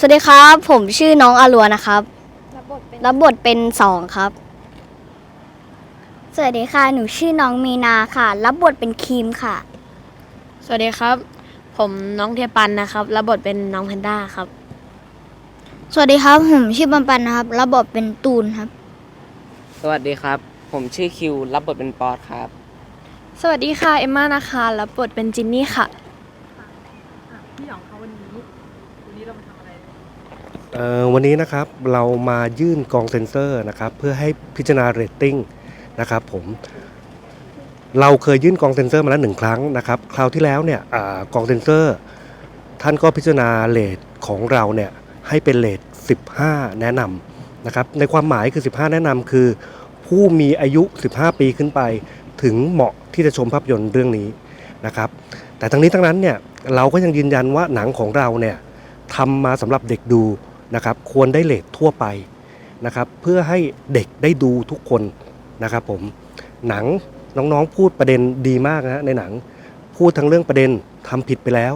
สวัสดีครับ ผมชื่อน้องอาลัวนะครับ รับบทเป็นรับบทเป็นสองครับ สวัสดีค่ะ หนูชื่อน้องมีนาค่ะ รับบทเป็นครีมค่ะ สวัสดีครับ ผมน้องเทียปันนะครับ รับบทเป็นน้องแพนด้าครับ สวัสดีครับ ผมชื่อปันปันนะครับ รับบทเป็นตูนครับ สวัสดีครับ ผมชื่อคิว รับบทเป็นปอดครับ สวัสดีค่ะ เอมมานะคะ รับบทเป็นจินนี่ค่ะเอ่อ วันนี้นะครับเรามายื่นกองเซ็นเซอร์นะครับเพื่อให้พิจารณาเรตติ้งนะครับผมเราเคยยื่นกองเซ็นเซอร์มาแล้วหนึ่งครั้งนะครับคราวที่แล้วเนี่ยอกองเซ็นเซอร์ ท่านก็พิจารณาเลทของเราเนี่ยให้เป็นเลท15 แนะนำนะครับในความหมายคือ 15 แนะนำคือ ผู้มีอายุ 15 ปีขึ้นไป ถึงเหมาะที่จะชมภาพยนตร์เรื่องนี้นะครับแต่ทั้งนี้ทั้งนั้นเนี่ยเราก็ยังยืนยันว่าหนังของเราเนี่ยทำมาสำหรับเด็กดู นะครับควรได้เลททั่วไปนะครับเพื่อให้เด็กได้ดูทุกคนนะครับผมหนังน้องๆพูดประเด็นดีมากนะในหนัง พูดทั้งเรื่องประเด็นทำผิดไปแล้ว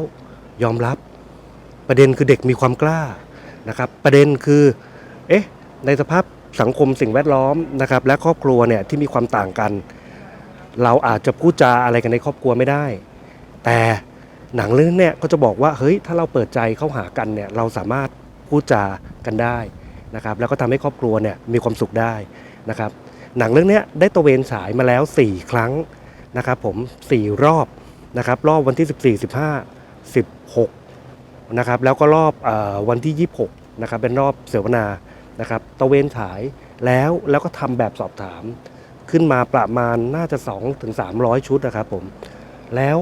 ยอมรับ ประเด็นคือเด็กมีความกล้านะครับประเด็นคือเอ๊ะในสภาพสังคมสิ่งแวดล้อมนะครับและครอบครัวเนี่ยที่มีความต่างกัน เราอาจจะพูดจาอะไรกันในครอบครัวไม่ได้ แต่หนังเรื่องเนี้ยก็จะบอกว่าเฮ้ยถ้าเราเปิดใจเข้าหากันเนี่ยเราสามารถ พูดจากันได้นะครับแล้วก็ทำให้ครอบครัวเนี่ยมีความสุขได้นะครับหนังเรื่องนี้ได้ตะเวนฉายมาแล้ว 4 ครั้งนะครับผม 4 รอบนะครับรอบวันที่ 14 15 16นะครับแล้วก็รอบอวันที่ 26นะครับเป็นรอบเสวนานะครับตะเวนฉายแล้วแล้วก็ทำแบบสอบถามขึ้นมาประมาณน่าจะ2ถึง300 ชุดนะครับผมแล้ว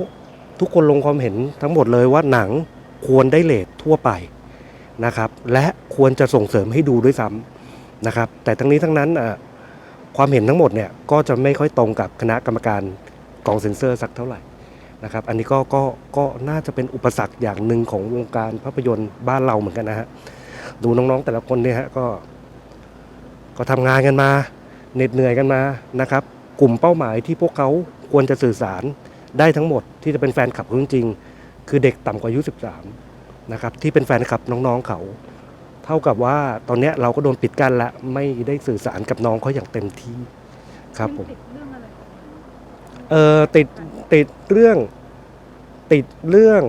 ทุกคนลงความเห็นทั้งหมดเลยว่าหนังควรได้เลททั่วไป นะครับและควรจะส่งเสริมให้ดูด้วยซ้ำนะครับแต่ทั้งนี้ทั้งนั้นความเห็นทั้งหมดเนี่ยก็จะไม่ค่อยตรงกับคณะกรรมการกองเซ็นเซอร์สักเท่าไหร่นะครับอันนี้ก็ก็ก็น่าจะเป็นอุปสรรคอย่างหนึ่งของวงการภาพยนตร์บ้านเราเหมือนกันนะฮะดูน้องๆแต่ละคนเนี่ยฮะก็ก็ทำงานกันมาเหน็ดเหนื่อยกันมานะครับกลุ่มเป้าหมายที่พวกเขาควรจะสื่อสารได้ทั้งหมดที่จะเป็นแฟนคลับจริงๆคือเด็กต่ำกว่าอายุ 13 นะครับที่เป็นแฟนคลับน้องๆเขา เท่ากับว่าตอนเนี้ยเราก็โดนปิดกั้นละไม่ได้สื่อสารกับน้องเขาอย่างเต็มที่ครับผมเออติดติดเรื่องติดเรื่อง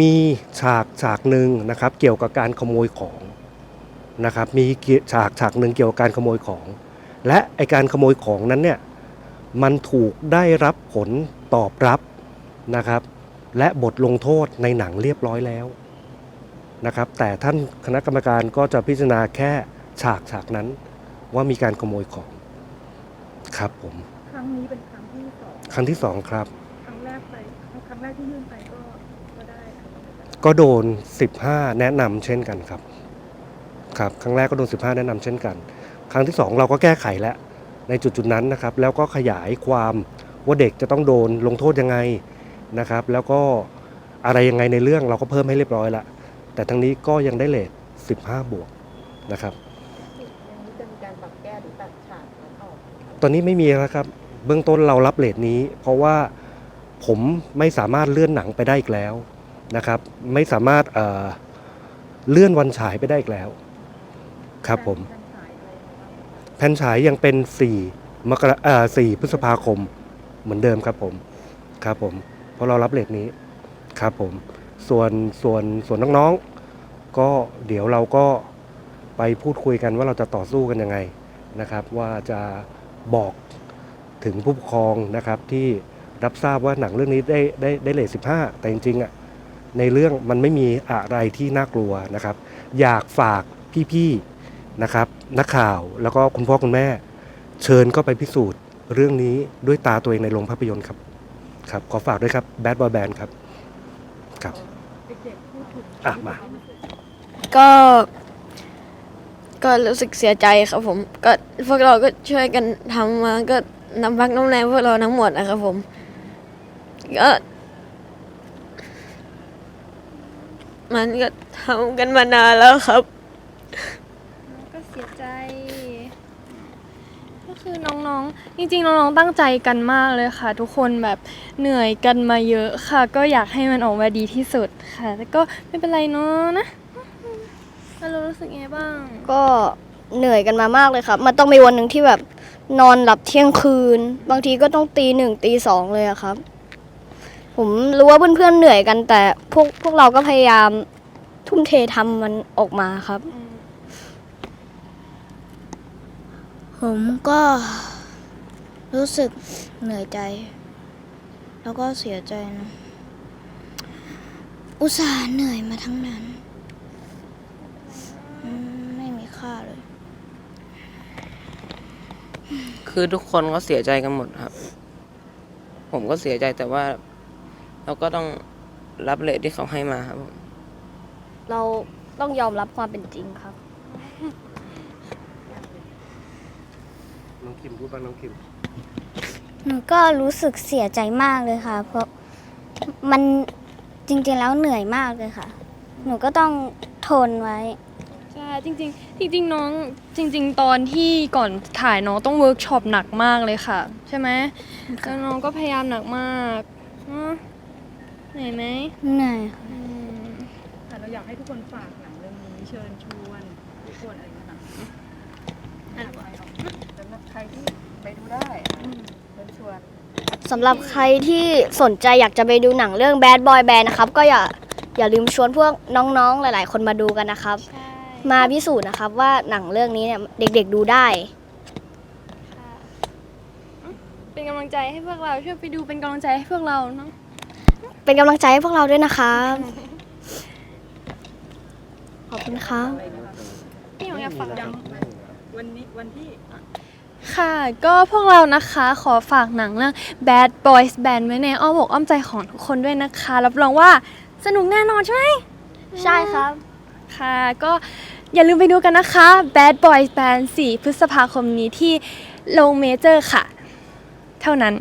มีฉากฉากหนึ่งนะครับ เกี่ยวกับการขโมยของนะครับ มีฉากฉากหนึ่งเกี่ยวกับการขโมยของ และไอการขโมยของนั้นเนี่ยมันถูกได้รับผลตอบรับนะครับ และบทลงโทษในหนังเรียบร้อยแล้วนะครับ แต่ท่านคณะกรรมการก็จะพิจารณาแค่ฉากฉากนั้นว่ามีการขโมยของครับผม ครั้งนี้เป็นครั้งที่สองครั้งที่สองครับ ครั้งแรกไปครั้งแรกที่ยื่นไปก็ก็ได้ค่ะก็โดน 15 แนะนำเช่นกันครับ ครับ ครั้งแรกก็โดน 15 แนะนำเช่นกัน ครั้งที่2เราก็แก้ไขแล้วในจุดจุดๆนั้นนะครับ แล้วก็ขยายความว่าเด็กจะต้องโดนลงโทษยังไง นะครับ แล้วก็อะไรยังไงในเรื่องเราก็เพิ่มให้เรียบร้อยละ แต่ทั้งนี้ก็ยังได้เลท15 บวกนะครับอย่างนี้จะมีการปรับแก้หรือตัดฉากนั้นออกตอนนี้ไม่มีแล้วครับ เบื้องต้นเรารับเลทนี้ เพราะว่าผมไม่สามารถเลื่อนหนังไปได้อีกแล้วนะครับ ไม่สามารถเอ่อเลื่อนวันฉายไปได้อีกแล้ว ครับผม การฉายอะไรอย่างเงี้ยแผ่นฉายยังเป็น 4 มกราเอ่อ4พฤษภาคมเหมือนเดิมครับผม ครับผม เพราะเรารับเลทนี้ครับผมส่วนส่วนส่วนน้องๆ ก็เดี๋ยวเราก็ไปพูดคุยกันว่าเราจะต่อสู้กันยังไงนะครับ ว่าจะบอกถึงผู้ปกครองนะครับที่รับทราบว่าหนังเรื่องนี้ได้ได้ได้เลท15แต่จริงๆอะในเรื่องมันไม่มีอะไรที่น่ากลัวนะครับ อยากฝากพี่ๆนะครับ นักข่าวแล้วก็คุณพ่อคุณแม่ เชิญก็ไปพิสูจน์เรื่องนี้ด้วยตาตัวเองในโรงภาพยนตร์ครับ ครับ ขอฝากด้วยครับ Bad Boy Band ครับครับเด็กๆพูดถึงอะมา ก็ ก็รู้สึกเสียใจครับผม ก็พวกเราก็ช่วยกันทำมา ก็น้ำพักน้ำแรงพวกเราทั้งหมดนะครับผม ก็มันก็ทำกันมานานแล้วครับ ก็เสียใจ ก็ คือน้องๆ จริงๆ น้องๆ ตั้งใจกันมากเลยค่ะ ทุกคนแบบเหนื่อยกันมาเยอะค่ะ ก็อยากให้มันออกมาดีที่สุดค่ะแต่ก็ไม่เป็นไรเนาะนะแล้วเรารู้สึกไงบ้าง ก็เหนื่อยกันมามากเลยครับ มันต้องมีวันหนึ่งที่แบบนอนหลับเที่ยงคืน บางทีก็ต้องตีหนึ่งตีสองเลยอะครับ ผมรู้ว่าเพื่อนๆ เหนื่อยกันแต่พวกพวกเราก็พยายามทุ่มเททำมันออกมาครับ ผมก็รู้สึกเหนื่อยใจ แล้วก็เสียใจนะ อุตส่าห์เหนื่อยมาทั้งนั้นอืมไม่มีค่าเลย คือทุกคนก็เสียใจกันหมดครับ ผมก็เสียใจแต่ว่า เราก็ต้องรับเลทที่เขาให้มาครับผม เราต้องยอมรับความเป็นจริงครับ น้องคิมพูดบ้างน้องคิมหนูก็รู้สึกเสียใจมากเลยค่ะ เพราะมันจริงๆแล้วเหนื่อยมากเลยค่ะ หนูก็ต้องทนไว้ ใช่จริงๆจริง ๆ น้องจริง ๆ ตอนที่ก่อนถ่ายน้องต้องเวิร์กช็อปหนักมากเลยค่ะ ใช่ไหมแล้วน้องก็พยายามหนักมากเนอะเหนื่อยไหมเหนื่อยอืมค่ะเราอยากให้ทุกคนฝากหนังเรื่องนี้เชิญชวนทุกคนอะไรอย่างเงี้ยค่ะอะ ใครที่ไปดูได้อะเชิญชวนสำหรับใครที่สนใจอยากจะไปดูหนังเรื่อง Bad Boy Band นะครับ ก็อย่าอย่าลืมชวนพวกน้องๆหลาย ๆ คนมาดูกันนะครับใช่มาพิสูจน์นะครับว่าหนังเรื่องนี้เนี่ยเด็กๆดูได้ค่ะเป็นกำลังใจให้พวกเราช่วยไปดูเป็นกำลังใจให้พวกเราเนาะเป็นกำลังใจให้พวกเราด้วยนะครับ ขอบคุณครับ พี่หยองอยากฝาก วันนี้วันที่ ค่ะ ก็พวกเรานะคะขอฝากหนังเรื่อง Bad Boys Band ไว้ในอ้อมอกอ้อมใจของทุกคนด้วยนะคะ รับรองว่าสนุกแน่นอนใช่ไหม ใช่ครับ ค่ะ ก็อย่าลืมไปดูกันนะคะ Bad Boys Band 4 พฤษภาคมนี้ที่โรงเมเจอร์ค่ะ เท่านั้น